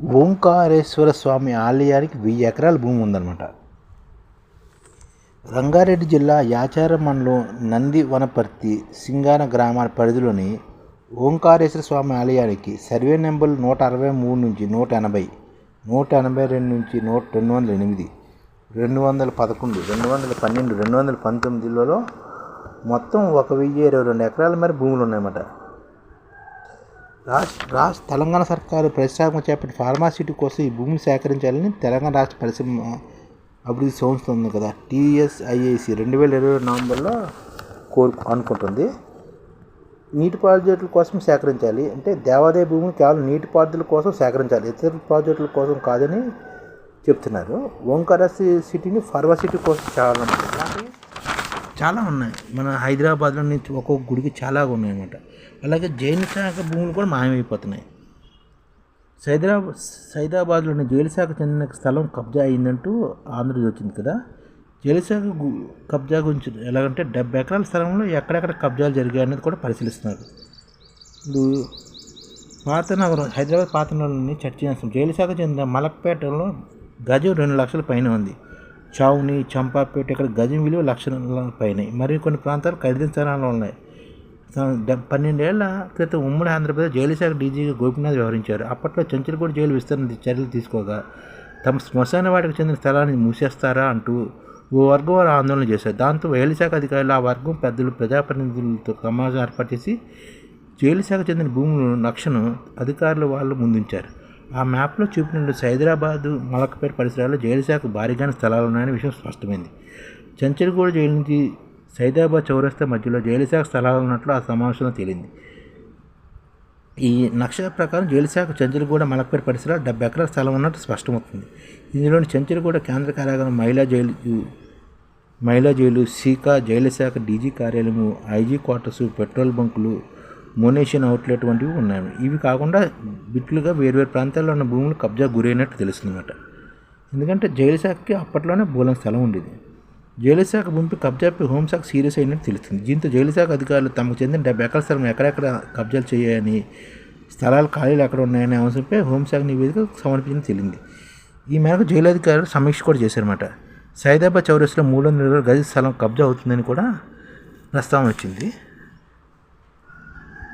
ఓంకారేశ్వర స్వామి ఆలయానికి వెయ్యి ఎకరాల భూమి ఉందన్నమాట. రంగారెడ్డి జిల్లా యాచారం మండలం నంది వనపర్తి సింగాన గ్రామాల పరిధిలోని ఓంకారేశ్వర స్వామి ఆలయానికి సర్వే నెంబర్ నూట అరవై మూడు నుంచి నూట ఎనభై నూట ఎనభై రెండు నుంచి నూట రెండు వందల ఎనిమిది రెండు వందల పదకొండు రెండు వందల పన్నెండు రెండు వందల పంతొమ్మిదిలో మొత్తం ఒక వెయ్యి ఇరవై రెండు ఎకరాల మేర భూములు ఉన్నాయన్నమాట. రాష్ట్ర రాష్ట్ర తెలంగాణ సర్కారు పరిశ్రమ చేపట్టి ఫార్మాసిటీ కోసం ఈ భూమిని సేకరించాలని తెలంగాణ రాష్ట్ర పరిశ్రమ అభివృద్ధి సంస్థ ఉంది కదా టీఎస్ఐఏసి రెండు వేల ఇరవై నవంబర్లో కోరు అనుకుంటుంది. నీటి ప్రాజెక్టుల కోసం సేకరించాలి. అంటే దేవాదాయ భూమిని కేవలం నీటి పారుదల కోసం సేకరించాలి. ఇతర ప్రాజెక్టుల కోసం కాదని చెప్తున్నారు. ఓంకార సిటీని ఫార్మాసిటీ కోసం చాలా చాలా ఉన్నాయి. మన హైదరాబాద్లో నుంచి ఒక్కొక్క గుడికి చాలా ఉన్నాయన్నమాట. అలాగే జైన శాఖ భూములు కూడా మాయమైపోతున్నాయి. సైదరాబాద్ సైదాబాద్లోని జైలు శాఖ చెందిన స్థలం కబ్జా అయిందంటూ ఆంధ్రజ్యోతి వచ్చింది కదా. జైలు శాఖ కబ్జా గురించి ఎలాగంటే డెబ్బై ఎకరాల స్థలంలో ఎక్కడెక్కడ కబ్జాలు జరిగాయి అనేది కూడా పరిశీలిస్తున్నారు. ఇప్పుడు పాత నగరం హైదరాబాద్ పాత నగరంలోని చర్చ జైలు శాఖ చెందిన మలక్పేటలో గజం రెండు లక్షల పైన ఉంది. చావుని చంపాపేట ఇక్కడ గజం విలువ లక్షల పైన. మరియు కొన్ని ప్రాంతాలు ఖరీదైన స్థలాలు ఉన్నాయి. పన్నెండేళ్ళ క్రితం ఉమ్మడి ఆంధ్రప్రదేశ్ జైలు శాఖ డీజీగా గోపినాథ్ వ్యవహరించారు. అప్పట్లో చెంచలగూడ జైలు విస్తరణ చర్యలు తీసుకోగా తమ శ్మశాన వాటికి చెందిన స్థలాన్ని మూసేస్తారా అంటూ ఓ వర్గం వారు ఆందోళన చేశారు. దాంతో జైలు శాఖ అధికారులు ఆ వర్గం పెద్దలు ప్రజాప్రతినిధులతో సమాజం ఏర్పాటు చేసి జైలు శాఖ చెందిన భూముల నక్షను అధికారులు వాళ్ళు ముందుంచారు. ఆ మ్యాప్లో చూపిన సైదరాబాదు మలకపేట పరిసరాల్లో జైలు శాఖ భారీగానే స్థలాలు ఉన్నాయని విషయం స్పష్టమైంది. చంచల్గూడ జైలు నుంచి సైదాబాద్ చౌరస్తా మధ్యలో జైలు శాఖ స్థలాలు ఉన్నట్లు ఆ సమావేశంలో తేలింది. ఈ నక్ష ప్రకారం జైలు శాఖ చంచలగూడ మలకపేట పరిసరాలు డెబ్బై ఎకరాల స్థలం ఉన్నట్టు స్పష్టమవుతుంది. ఇందులోని చంచలగూడ కేంద్ర కార్యాలయం మహిళా జైలు మహిళా జైలు సీకా జైలు శాఖ డీజీ కార్యాలయము ఐజీ క్వార్టర్స్ పెట్రోల్ బంకులు మోనేషన్ అవుట్లెట్ వంటివి ఉన్నాయి. ఇవి కాకుండా బిట్లుగా వేర్వేరు ప్రాంతాల్లో ఉన్న భూములు కబ్జా గురైనట్టు తెలుస్తుందన్నమాట. ఎందుకంటే జైలు శాఖకి అప్పట్లోనే బోలం స్థలం ఉండేది. జైలు శాఖ భూమిపై కబ్జాపై హోంశాఖ సీరియస్ అయినట్టు తెలుస్తుంది. దీంతో జైలు శాఖ అధికారులు తమకు చెందిన డెబ్బై ఎకరాల స్థలం ఎక్కడెక్కడ కబ్జాలు చేయాలని స్థలాలు ఖాళీలు ఎక్కడ ఉన్నాయనే అంశంపై హోంశాఖ నివేదిక సమర్పించిన తెలియంది ఈ మేరకు జైలు అధికారులు సమీక్ష కూడా చేశారన్నమాట. సైదాబాద్ చౌరస్లో మూడు వందల ఇరవై గజ స్థలం కబ్జా అవుతుందని కూడా ప్రస్తావన వచ్చింది.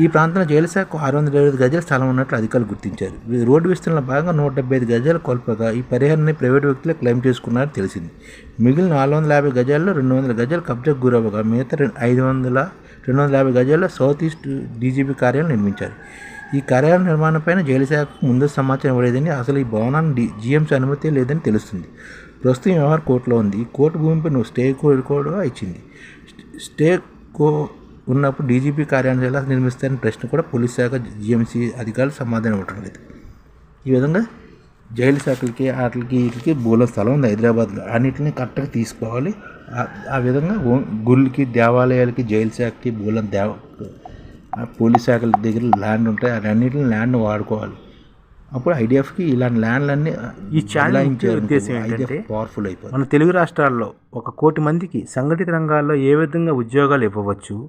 ఈ ప్రాంతంలో జైలు ఆరు వందల ఇరవై ఐదు గజాల స్థలం ఉన్నట్లు అధికారులు గుర్తించారు. రోడ్డు విస్తరణలో భాగంగా నూట డెబ్బై ఐదు గజాలు కోల్పోగా ఈ పరిహారాన్ని ప్రైవేటు వ్యక్తులే క్లెయిమ్ చేసుకున్నారని తెలిసింది. మిగిలిన నాలుగు వందల యాభై గజాల్లో రెండు వందల గజాలు కబ్జాకు గురవ్వగా మిగతా రెండు ఐదు వందల రెండు వందల యాభై గజాల్లో సౌత్ ఈస్ట్ డీజీపీ కార్యాలయం నిర్మించారు. ఈ కార్యాలయం నిర్మాణంపైన జైలు శాఖకు ముందు సమాచారం ఇవ్వలేదని అసలు ఈ భవనాన్ని డి జీఎంసీ అనుమతి లేదని తెలుస్తుంది. ప్రస్తుతం వ్యవహారం కోర్టులో ఉంది. ఈ కోర్టు భూమిపై నువ్వు స్టే కోడ్ కూడా ఇచ్చింది. స్టే కో ఉన్నప్పుడు డీజీపీ కార్యాలయం ఎలా నిర్మిస్తారని ప్రశ్న కూడా పోలీస్ శాఖ జీఎంసీ అధికారులు సమాధానం ఇవ్వటం లేదు. ఈ విధంగా జైలు శాఖలకి వాటికి వీటికి బోల స్థలం ఉంది హైదరాబాద్లో. అన్నిటిని కరెక్ట్గా తీసుకోవాలి. ఆ- విధంగా గుళ్ళకి దేవాలయాలకి జైలు శాఖకి బోలం దేవ పోలీస్ శాఖల దగ్గర ల్యాండ్ ఉంటాయి. అన్నింటిని ల్యాండ్ వాడుకోవాలి. అప్పుడు ఐడిఎఫ్కి ఇలాంటి ల్యాండ్లన్నీ ఈ ఛానల్ ఉద్దేశం ఏంటంటే పవర్ఫుల్ అయిపోతుంది మన తెలుగు రాష్ట్రాల్లో ఒక కోటి మందికి సంఘటిత రంగాల్లో ఏ విధంగా ఉద్యోగాలు ఇవ్వవచ్చు?